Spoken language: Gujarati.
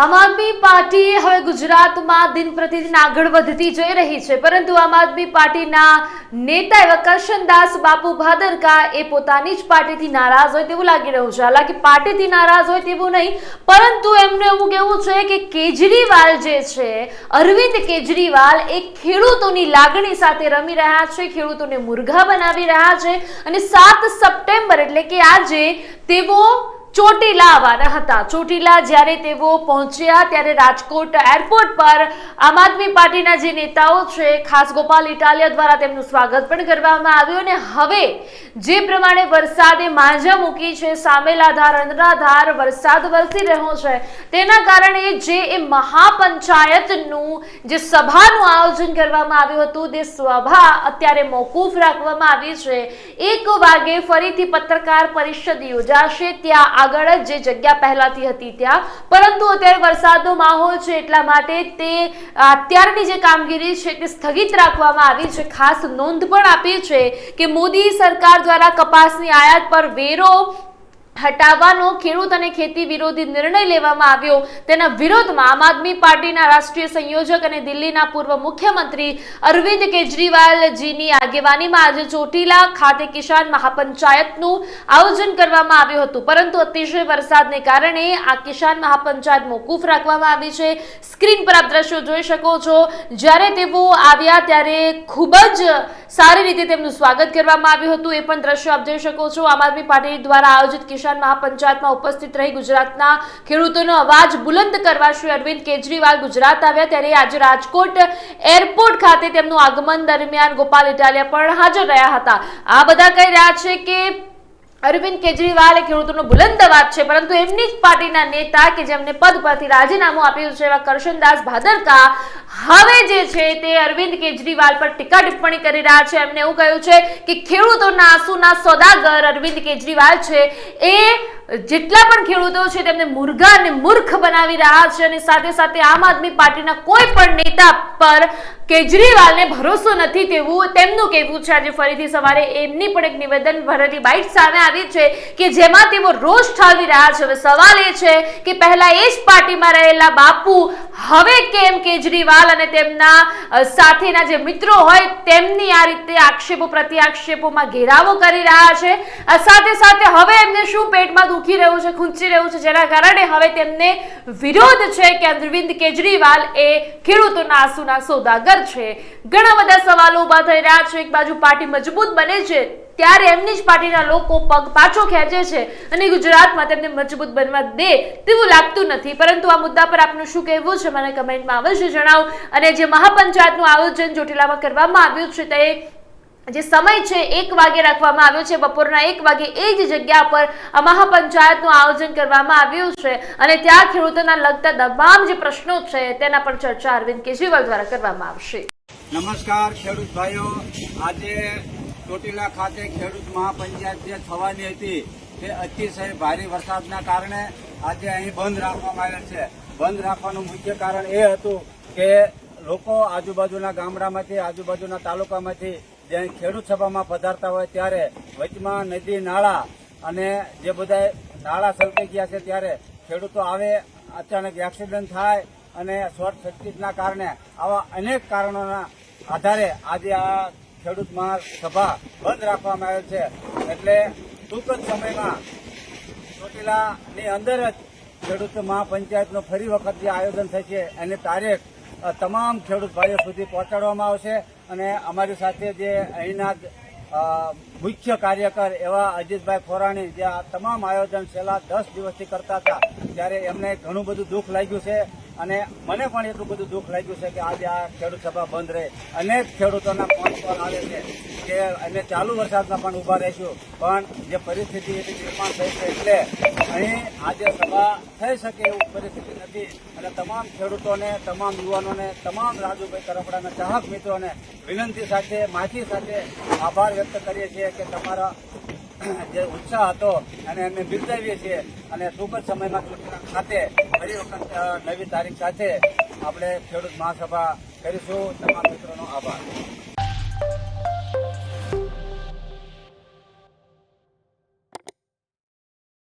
આમ આદમી પાર્ટી હવે ગુજરાતમાં દિન પ્રતિદિન આગળ વધતી જઈ રહી છે. પરંતુ આમ આદમી પાર્ટીના નેતા એવા કરશનદાસ, બાપુ ભાદરકા એ પોતાની જ પાર્ટીથી નારાજ હોય તેવું લાગી રહ્યું છે. હાલાકી પાર્ટીથી નારાજ હોય તેવું નહીં, પરંતુ એમને એવું કહેવું છે કે કેજરીવાલ જે છે, અરવિંદ કેજરીવાલ એ ખેડૂતોની લાગણી સાથે રમી રહ્યા છે, ખેડૂતોને મુર્ઘા બનાવી રહ્યા છે અને સાત સપ્ટેમ્બર એટલે કે આજે તેઓ ચોટીલા આવવાના હતા. ચોટીલા જ્યારે તેઓ પહોંચ્યા ત્યારે રાજકોટ એરપોર્ટ પર આમ આદમી પાર્ટીના જે નેતાઓ છે, ખાસ ગોપાલ ઇટાલિયા દ્વારા તેમનું સ્વાગત પણ કરવામાં આવ્યું અને હવે જે પ્રમાણે વરસાદે માંજા મૂકી છે સામેલા ધાર અનરાધાર વરસાદ વરસી રહ્યો છે, તેના કારણે જે એ મહાપંચાયતનું જે સભાનું આયોજન કરવામાં આવ્યું હતું, તે સભા અત્યારે મોકૂફ રાખવામાં આવી છે. એક વાગે ફરીથી પત્રકાર પરિષદ યોજાશે, ત્યાં આગળ જ જે જગ્યા પહેલાથી હતી ત્યાં. પરંતુ અત્યારે વરસાદનો માહોલ છે એટલા માટે તે અત્યારની જે કામગીરી છે તે સ્થગિત રાખવામાં આવી છે. ખાસ નોંધ પણ આપી છે કે મોદી સરકાર દ્વારા કપાસની આયાત પર વેરો હટાવવાનો ખેડૂત અને ખેતી વિરોધી નિર્ણય લેવામાં આવ્યો. તેના વિરોધમાં આમ આદમી પાર્ટીના રાષ્ટ્રીય સંયોજક અને દિલ્હીના પૂર્વ મુખ્યમંત્રી અરવિંદ કેજરીવાલજીની આગેવાનીમાં આજે ચોટીલા ખાતે કિસાન મહાપંચાયતનું આયોજન કરવામાં આવ્યું હતું. પરંતુ અતિશય વરસાદને કારણે આ કિસાન મહાપંચાયત મોકૂફ રાખવામાં આવી છે. સ્ક્રીન પર આપ દ્રશ્યો જોઈ શકો છો. જ્યારે તેઓ આવ્યા ત્યારે ખૂબ જ સારી રીતે તેમનું સ્વાગત કરવામાં આવ્યું હતું. એ પણ દ્રશ્યો આપ જોઈ શકો છો. આમ આદમી પાર્ટી દ્વારા આયોજિત કિસાન મહાપંચાયતમાં ઉપસ્થિત રહી ગુજરાતના ખેડૂતોનો અવાજ બુલંદ કરવા શ્રી અરવિંદ કેજરીવાલ ગુજરાત આવ્યા. ત્યારે આજે રાજકોટ એરપોર્ટ ખાતે તેમનું આગમન દરમિયાન ગોપાલ ઇટાલિયા પણ હાજર રહ્યા હતા. આ બધા કહી રહ્યા છે કે અરવિંદ કેજરીવાલ એ ખેડૂતોનો બુલંદ અવાજ છે, પરંતુ એમની જ પાર્ટીના નેતા કે જેમને પદ પરથી રાજીનામું આપ્યું છે એવા કરશનદાસ ભાદરકા હવે જે છે તે અરવિંદ કેજરીવાલ પર ટીકા ટિપ્પણી કરી રહ્યા છે. એમને એવું કહ્યું છે કે ખેડૂતોના આંસુના સોદાગર અરવિંદ કેજરીવાલ છે. એ જેટલા પણ ખેડૂતો છે તેમને મુર્ગા અને મૂર્ખ બનાવી રહ્યા છે અને સાથે સાથે આમ આદમી પાર્ટીના કોઈ પણ નેતા પર કેજરીવાલને ભરોસો નથી તેવું તેમનું કહેવું છે. આજે ફરીથી સવારે એમની પણ એક નિવેદન ભરેલી બાઇટ સામે આવી છે કે જેમાં તેઓ રોષ ઠાલવી રહ્યા છે. હવે સવાલ એ છે કે પહેલા એ જ પાર્ટીમાં રહેલા બાપુ હવે કેમ કેજરીવાલ અને તેમના સાથેના જે મિત્રો હોય તેમની આ રીતે આક્ષેપો પ્રતિ આક્ષેપોમાં ઘેરાવો કરી રહ્યા છે. સાથે સાથે હવે એમને શું પેટમાં દુખી રહ્યું છે, ખૂંચી રહ્યું છે, જેના કારણે હવે તેમને વિરોધ છે કે અરવિંદ કેજરીવાલ એ ખેડૂતોના આંસુના સોદાગર છે. ઘણા બધા સવાલો ઊભા થઈ રહ્યા છે. એક બાજુ પાર્ટી મજબૂત બને છે. ત્યારે એમની જ પાર્ટીના લોકો પગ પાછો ખેંચે છે અને ગુજરાતમાં તેમને મજબૂત બનવા દે તેવું લાગતું નથી. પરંતુ આ મુદ્દા પર આપનું શું કહેવું છે મને કમેન્ટમાં અવશ્ય જણાવો. અને જે મહાપંચાયતનું આયોજન ચોટીલામાં કરવામાં આવ્યું છે તે જે સમય છે એક વાગે રાખવામાં આવ્યો છે, બપોરના એક વાગે એ જ જગ્યા પર આ મહાપંચાયતનું આયોજન કરવામાં આવ્યું છે. અને ત્યાં ખેડૂતોના લગતા તમામ જે પ્રશ્નો છે તેના પર ચર્ચા અરવિંદ કેજરીવાલ દ્વારા કરવામાં આવશે. નમસ્કાર ખેડૂત ભાઈઓ. આજે ચોટીલા ખાતે ખેડૂત મહાપંચાયત જે થવાની હતી તે અતિશય ભારે વરસાદના કારણે આજે અહીં બંધ રાખવામાં આવેલ છે. બંધ રાખવાનું મુખ્ય કારણ એ હતું કે લોકો આજુબાજુના ગામડામાંથી, આજુબાજુના તાલુકામાંથી જે ખેડૂત સભામાં પધારતા હોય ત્યારે વચમાં નદી, નાળા અને જે બધા નાળા સર્જાઈ ગયા છે ત્યારે ખેડૂતો આવે, અચાનક એક્સિડન્ટ થાય અને શોર્ટ સર્કિટના કારણે આવા અનેક કારણોના આધારે આજે આ ખેડૂત મહાસભા બંધ રાખવામાં આવેલ છે. એટલે ટૂંક જ સમયમાં ચોટીલાની અંદર જ ખેડૂત મહાપંચાયતનો ફરી વખત જે આયોજન થશે એની તારીખ તમામ ખેડૂત ભાઈઓ સુધી પહોંચાડવામાં આવશે. અને અમારી સાથે જે અહીંના મુખ્ય કાર્યકર એવા અજીતભાઈ ખોરાણી જે આ તમામ આયોજન છેલ્લા દસ દિવસથી કરતા હતા, ત્યારે એમને ઘણું બધું દુઃખ લાગ્યું છે. અને મને પણ એટલું બધું દુઃખ લાગ્યું છે કે આજે આ ખેડૂત સભા બંધ રહે. અનેક ખેડૂતોના ફોન કોલ આવે છે કે અમે ચાલુ વરસાદમાં પણ ઊભા રહીશું. પણ જે પરિસ્થિતિ એની નિર્માણ થઈ છે એટલે અહીં આજે સભા થઈ શકે એવું પરિસ્થિતિ નથી. અને તમામ ખેડૂતોને, તમામ યુવાનોને, તમામ રાજુભાઈ કરપડાના ચાહક મિત્રોને વિનંતી સાથે માહિતી સાથે આભાર વ્યક્ત કરીએ છીએ કે તમારા જે ઉત્સાહ હતો અને અમે બિરદાવીએ છીએ. અને ટૂંક જ સમયમાં ચૂંટણી ખાતે ફરી વખત નવી તારીખ સાથે આપણે ખેડૂત મહાસભા કરીશું. તમામ મિત્રોનો આભાર.